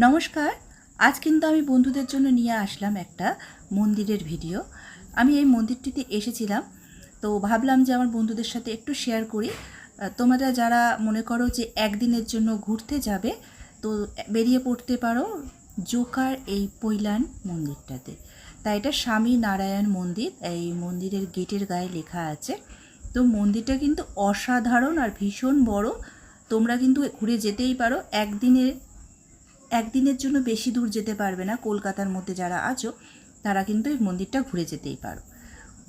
নমস্কার। আজ কিন্তু আমি বন্ধুদের জন্য নিয়ে আসলাম একটা মন্দিরের ভিডিও। আমি এই মন্দিরটিতে এসেছিলাম, তো ভাবলাম যে আমার বন্ধুদের সাথে একটু শেয়ার করি। তোমরা যারা মনে করো যে একদিনের জন্য ঘুরতে যাবে, তো বেরিয়ে পড়তে পারো জোকার এই পৈলান মন্দিরটাতে। তাই এটা স্বামী নারায়ণ মন্দির, এই মন্দিরের গেটের গায়ে লেখা আছে। তো মন্দিরটা কিন্তু অসাধারণ আর ভীষণ বড়। তোমরা কিন্তু ঘুরে যেতেই পারো, একদিনের একদিনের জন্য বেশি দূর যেতে পারবে না কলকাতার মধ্যে যারা আছো, তারা কিন্তু এই মন্দিরটা ঘুরে যেতেই পারো।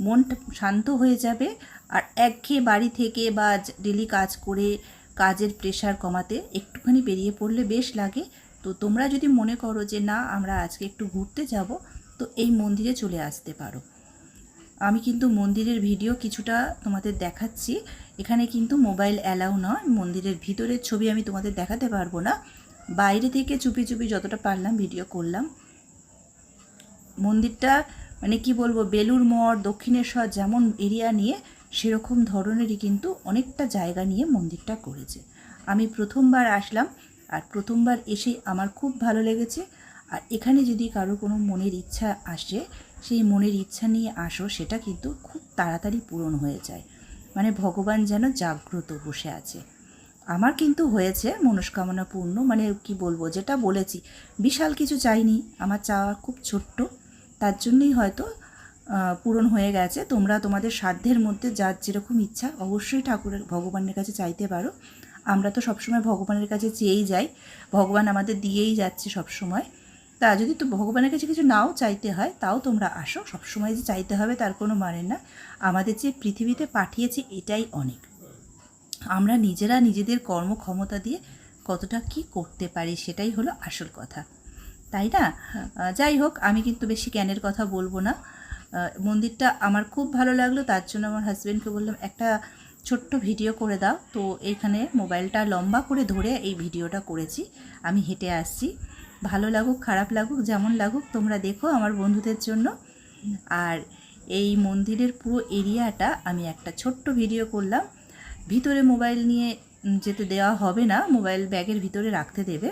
মনটা শান্ত হয়ে যাবে আর একঘেয়ে বাড়ি থেকে বা ডেলি কাজ করে কাজের প্রেশার কমাতে একটুখানি বেরিয়ে পড়লে বেশ লাগে। তো তোমরা যদি মনে করো যে না, আমরা আজকে একটু ঘুরতে যাব, তো এই মন্দিরে চলে আসতে পারো। আমি কিন্তু মন্দিরের ভিডিও কিছুটা তোমাদের দেখাচ্ছি। এখানে কিন্তু মোবাইল অ্যালাউ নয়, মন্দিরের ভিতরের ছবি আমি তোমাদের দেখাতে পারব না। বাইরে থেকে চুপি চুপি যতটা পারলাম ভিডিও করলাম। মন্দিরটা মানে কি বলব, বেলুর মঠ, দক্ষিণেশ্বর যেমন এরিয়া নিয়ে সেরকম ধরনেরই কিন্তু অনেকটা জায়গা নিয়ে মন্দিরটা করেছে। আমি প্রথমবার আসলাম আর প্রথমবার এসে আমার খুব ভালো লেগেছে। আর এখানে যদি কারও কোনো মনের ইচ্ছা আসে, সেই মনের ইচ্ছা নিয়ে আসো, সেটা কিন্তু খুব তাড়াতাড়ি পূরণ হয়ে যায়। মানে ভগবান যেন জাগ্রত বসে আছে। আমার কিন্তু হয়েছে মনস্কামনা পূর্ণ মানে কি বলব, যেটা বলেছি, বিশাল কিছু চাইনি, আমার চাওয়া খুব ছোট্ট, তার জন্যই হয়তো পূরণ হয়ে গেছে। তোমরা তোমাদের সাধ্যের মধ্যে যার যেরকম ইচ্ছা, অবশ্যই ঠাকুরের, ভগবানের কাছে চাইতে পারো। আমরা তো সবসময় ভগবানের কাছে চেয়েই যাই, ভগবান আমাদের দিয়েই যাচ্ছে সবসময়। তা যদি তো ভগবানের কাছে কিছু নাও চাইতে হয়, তাও তোমরা আসো, সবসময় যে চাইতে হবে তার কোনো মানে না। আমাদের যে পৃথিবীতে পাঠিয়েছে, এটাই অনেক। আমরা নিজেরা নিজেদের কর্মক্ষমতা দিয়ে কতটা কি করতে পারি সেটাই হলো আসল কথা। তাই না? যাই হোক আমি কিন্তু বেশি জ্ঞানের কথা বলব না। মন্দিরটা আমার খুব ভালো লাগল তার জন্য আমার হাজব্যান্ডকে বললাম একটা ছোট্ট ভিডিও করে দাও। তো এইখানে মোবাইলটা লম্বা করে ধরে এই ভিডিওটা করেছি। আমি হেঁটে আসছি। ভালো লাগুক খারাপ লাগুক যেমন লাগুক তোমরা দেখো আমার বন্ধুদের জন্য। আর এই মন্দিরের পুরো এরিয়াটা আমি একটা ছোট্ট ভিডিও করলাম। ভিতরে মোবাইল নিয়ে যেতে দেওয়া হবে না, মোবাইল ব্যাগের ভিতরে রাখতে দেবে।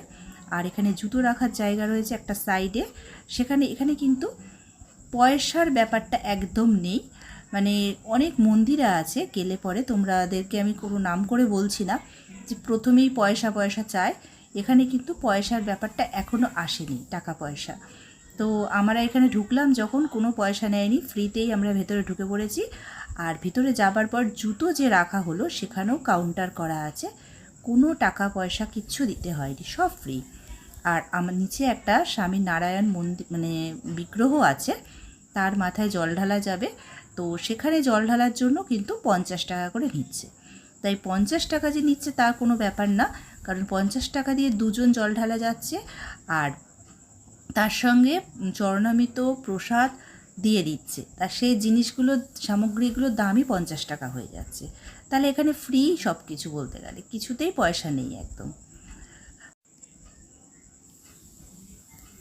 আর এখানে জুতো রাখার জায়গা রয়েছে একটা সাইডে সেখানে, এখানে কিন্তু পয়সার ব্যাপারটা একদম নেই। মানে অনেক মন্দিরে আছে, গেলে পরে তোমাদেরকে আমি কোনো নাম করে বলছি না, যে প্রথমেই পয়সা পয়সা চায়। এখানে কিন্তু পয়সার ব্যাপারটা এখনও আসেনি, টাকা, পয়সা। তো আমরা এখানে ঢুকলাম যখন, কোনো পয়সা নেয়নি ফ্রিতেই আমরা ভেতরে ঢুকে পড়েছি। আর ভিতরে যাবার পর জুতো যে রাখা হলো, সেখানেও কাউন্টার করা আছে। কোনো টাকা পয়সা কিচ্ছু দিতে হয়নি, সব ফ্রি আর আমার নিচে একটা স্বামী নারায়ণ মন্দির মানে বিগ্রহ আছে, তার মাথায় জল ঢালা যাবে। তো সেখানে জল ঢালার জন্য কিন্তু পঞ্চাশ টাকা করে নিচ্ছে। তাই পঞ্চাশ টাকা যে নিচ্ছে তার কোনো ব্যাপার না, কারণ পঞ্চাশ টাকা দিয়ে দুজন জল ঢালা যাচ্ছে। আর তার সঙ্গে চরণামিত প্রসাদ দিয়ে দিচ্ছে। তার সেই জিনিসগুলো সামগ্রীগুলোর দামই পঞ্চাশ টাকা হয়ে যাচ্ছে। তাহলে এখানে ফ্রি সব কিছু বলতে গেলে, কিছুতেই পয়সা নেই একদম।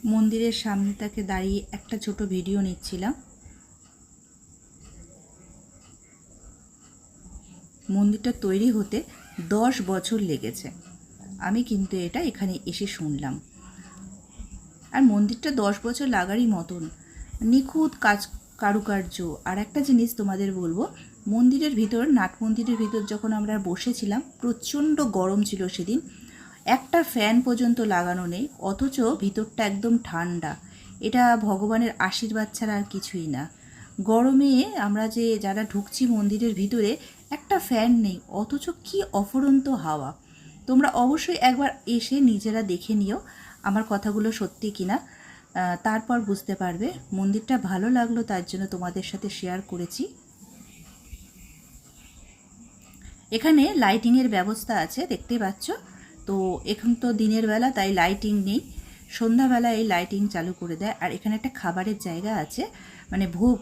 মন্দিরের সামনে তাকে দাঁড়িয়ে একটা ছোট ভিডিও নিচ্ছিলাম। মন্দিরটা তৈরি হতে দশ বছর লেগেছে। আমি কিন্তু এটা এখানে এসে শুনলাম। আর মন্দিরটা দশ বছর লাগারই মতন। নিখুঁত কাজ কারুকার্য। আর একটা জিনিস তোমাদের বলব মন্দিরের ভিতর নাট মন্দিরের ভিতর যখন আমরা বসেছিলাম প্রচণ্ড গরম ছিল সেদিন। একটা ফ্যান পর্যন্ত লাগানো নেই অথচ ভিতরটা একদম ঠান্ডা। এটা ভগবানের আশীর্বাদ ছাড়া আর কিছুই না। গরমে আমরা যে যারা ঢুকছি মন্দিরের ভিতরে একটা ফ্যান নেই অথচ কি অফরন্ত হাওয়া। তোমরা অবশ্যই একবার এসে নিজেরা দেখে নিও আমার কথাগুলো সত্যি কিনা। আহ, তারপর বুঝতে পারবে। মন্দিরটা ভালো লাগল, তার জন্য তোমাদের সাথে শেয়ার করেছি। এখানে লাইটিংয়ের ব্যবস্থা আছে, দেখতে পাচ্ছ? তো এখন তো দিনের বেলা, তাই লাইটিং নেই। সন্ধ্যাবেলা এই লাইটিং চালু করে দেয়। আর এখানে একটা খাবারের জায়গা আছে মানে ভোগ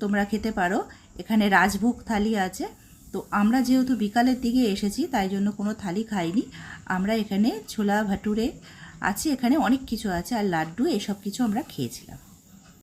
তোমরা খেতে পারো। এখানে রাজভোগ থালি আছে। তো আমরা যেহেতু বিকালের দিকে এসেছি, তাই জন্য কোনো থালি খাইনি। আমরা এখানে ছোলা ভাটুরে আছে এখানে অনেক কিছু আছে আর লাড্ডু এসব কিছু আমরা খেয়েছিলাম।